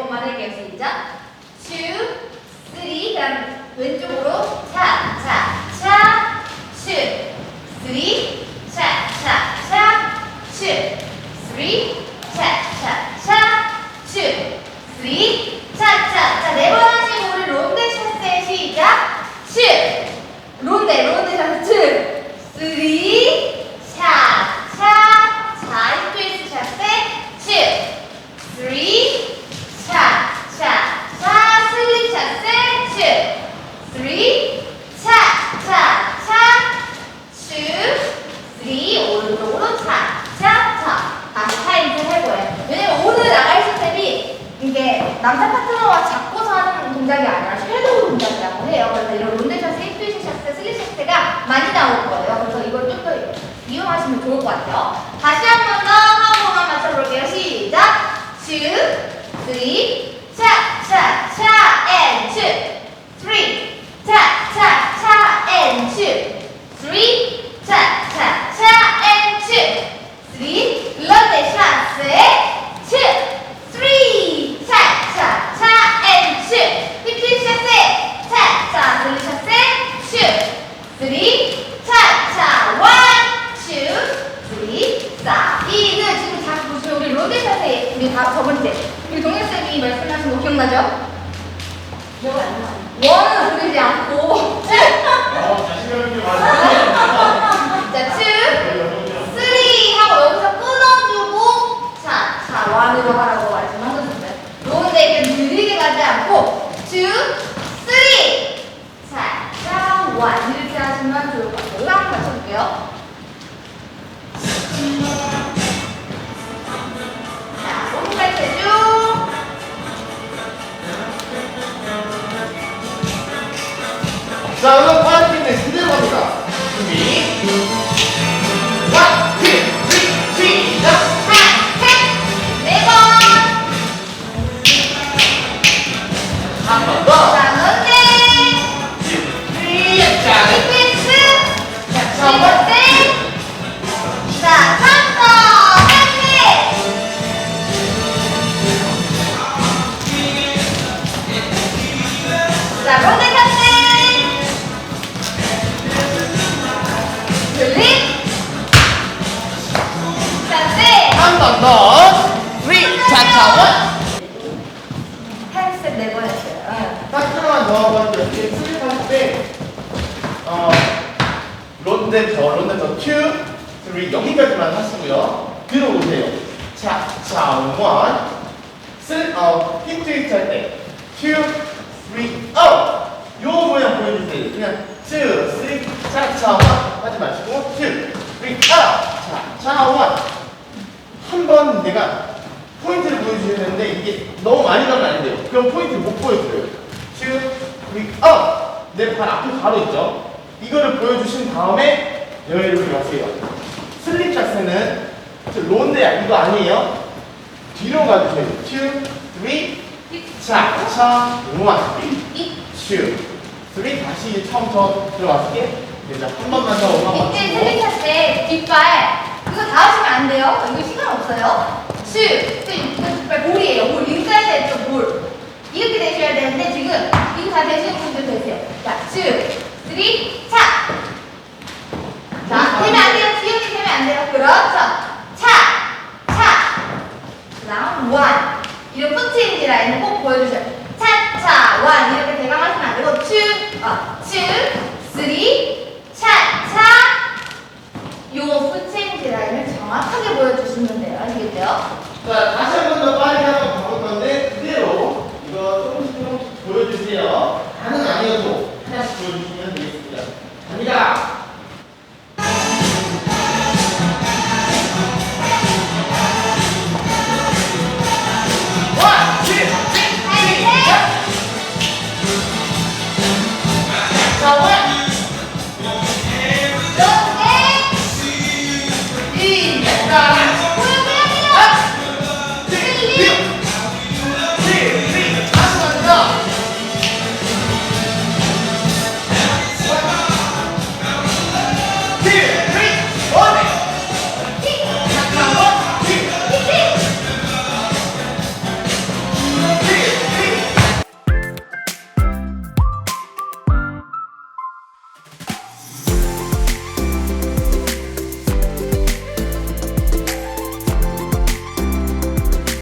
번만 할게요. 시작. two. 그다음 왼쪽으로 차, 차, 차, two, three, 차, 차, 차, two, three, 차, 차, 차. 네 번 하시고 우리 론데 샷세 시작. two, 론데, 론데 샷세 two, three, 차, 차, 자, 트위스트 샷세 two. three, 차, 차, 차, 슬립 샷세, two, three, 차, 차, 차, two, three, 오른쪽으로 차, 차, 차. 다시 타임즈 할 거예요. 왜냐면 오늘 나갈 스텝이 이게 남자 파트너와 잡고서 하는 동작이 아니라 섀도우 동작이라고 해요. 그래서 이런 론데샷, 세이프시 샷, 슬립 샷가 많이 나올 거예요. 그래서 이걸 좀 더 이용하시면 좋을 것 같아요. 다시 한 번 더 한번만 맞춰볼게요. 시작. two, three, 차, 차, 차, and two, three, 차, 차, 차, and two, three, 차, 차, 차, and two, three, 런데 샷세, two, three, 차, 차, 차, and two, 피피 샷세, 차, 차, 슬리 샷세, two, three, 차, 차, one, two, three, 사, 이는 지금 다 보시면 우리 로데샷에 우리 다 저번째 우리 동현 쌤이 말씀하신 거 기억나죠? 기억 안 나. 원은 부르지 않고 했어요 응. 딱 하나만 더 하고 이렇게 슬립할 때, 어, 론데 더, 론데 더, 여기까지만 하시고요. 들어오세요. 차, 차, 원. 슬, 어, 힙 트위스트 할 때, 투, 쓰리, 업! 요 모양 보여주세요. 그냥, 투, 쓰리, 차, 차, 원. 하지 마시고, 투, 쓰리, 업! 차, 차, 원. 한번 내가 포인트를 보여주셔야 되는데 이게 너무 많이 가면 안 돼요. 그럼 포인트 못 보여줘요. two, three, up! 내발 앞에 바로 있죠? 이거를 보여주신 다음에 여기로 가세요. 슬립 자세는 저 론데야 이거 아니에요? 뒤로 가주세요. two, three, 차, 차, one, 이 two, three 다시 처음부터 들어갈게. 이제 한 번만 더 오만 이때 슬립 샷세 뒷발 그거 다 하시면 안 돼요. 이거 시간 없어요. 즉, 이건 정말 볼이에요. 볼. 링까지 했죠, 볼. 이렇게 되셔야 되는데, 지금, 이거 다 되시는 분들 되세요. 자, 즉, 3, Não é?